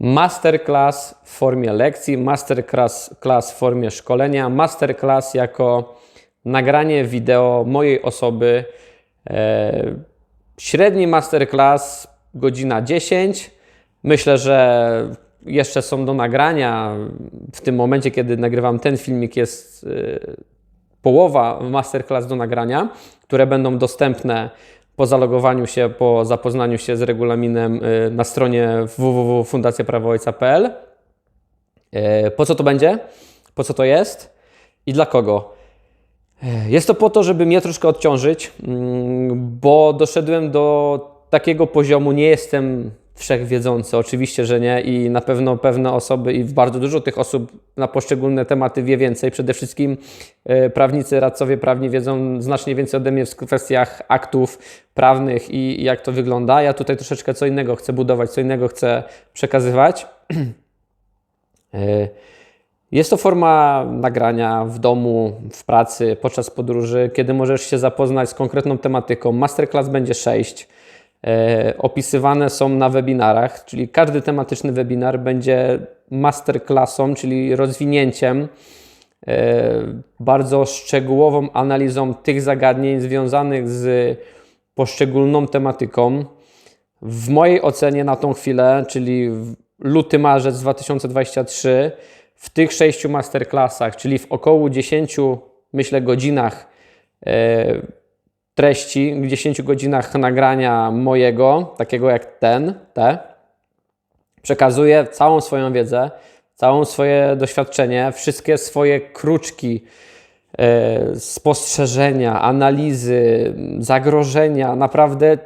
masterclass w formie lekcji, masterclass class w formie szkolenia, masterclass jako nagranie wideo mojej osoby. E, średni masterclass godzina 10. Myślę, że jeszcze są do nagrania. W tym momencie, kiedy nagrywam ten filmik, jest e, połowa masterclass do nagrania, które będą dostępne po zalogowaniu się, po zapoznaniu się z regulaminem y, na stronie www.fundacjaprawoojca.pl. Y, Po co to będzie? Po co to jest? I dla kogo? Y, Jest to po to, żeby mnie troszkę odciążyć, mm, bo doszedłem do takiego poziomu, nie jestem wszechwiedzący, oczywiście, że nie i na pewno pewne osoby i bardzo dużo tych osób na poszczególne tematy wie więcej. Przede wszystkim e, prawnicy, radcowie prawni wiedzą znacznie więcej ode mnie w kwestiach aktów prawnych i, jak to wygląda. Ja tutaj troszeczkę co innego chcę budować, co innego chcę przekazywać. E, Jest to forma nagrania w domu, w pracy, podczas podróży, kiedy możesz się zapoznać z konkretną tematyką. Masterclass będzie 6. E, opisywane są na webinarach, czyli każdy tematyczny webinar będzie masterclassą, czyli rozwinięciem, e, bardzo szczegółową analizą tych zagadnień związanych z poszczególną tematyką. W mojej ocenie na tą chwilę, czyli luty, marzec 2023, w tych sześciu masterclassach, czyli w około 10, myślę, godzinach e, treści, w 10 godzinach nagrania mojego, takiego jak ten, te, przekazuję całą swoją wiedzę, całą swoje doświadczenie, wszystkie swoje kruczki, e, spostrzeżenia, analizy, zagrożenia. Naprawdę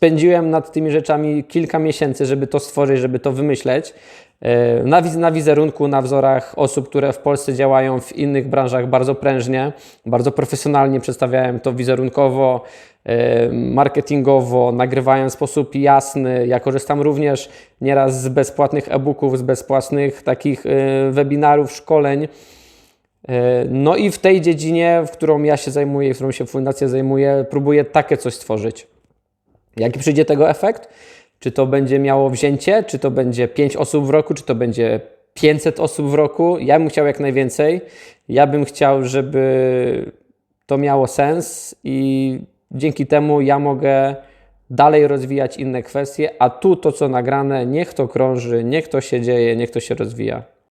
spędziłem nad tymi rzeczami kilka miesięcy, żeby to stworzyć, żeby to wymyśleć. E, Na, na wizerunku, na wzorach osób, które w Polsce działają w innych branżach bardzo prężnie, bardzo profesjonalnie przedstawiałem to wizerunkowo, e, marketingowo, nagrywałem w sposób jasny. Ja korzystam również nieraz z bezpłatnych e-booków, z bezpłatnych takich e, webinarów, szkoleń. No i w tej dziedzinie, w którą ja się zajmuję, w którą się fundacja zajmuje, próbuję takie coś stworzyć. Jaki przyjdzie tego efekt? Czy to będzie miało wzięcie, czy to będzie 5 osób w roku, czy to będzie 500 osób w roku? Ja bym chciał jak najwięcej. Ja bym chciał, żeby to miało sens i dzięki temu ja mogę dalej rozwijać inne kwestie, a tu to, co nagrane, niech to krąży, niech to się dzieje, niech to się rozwija.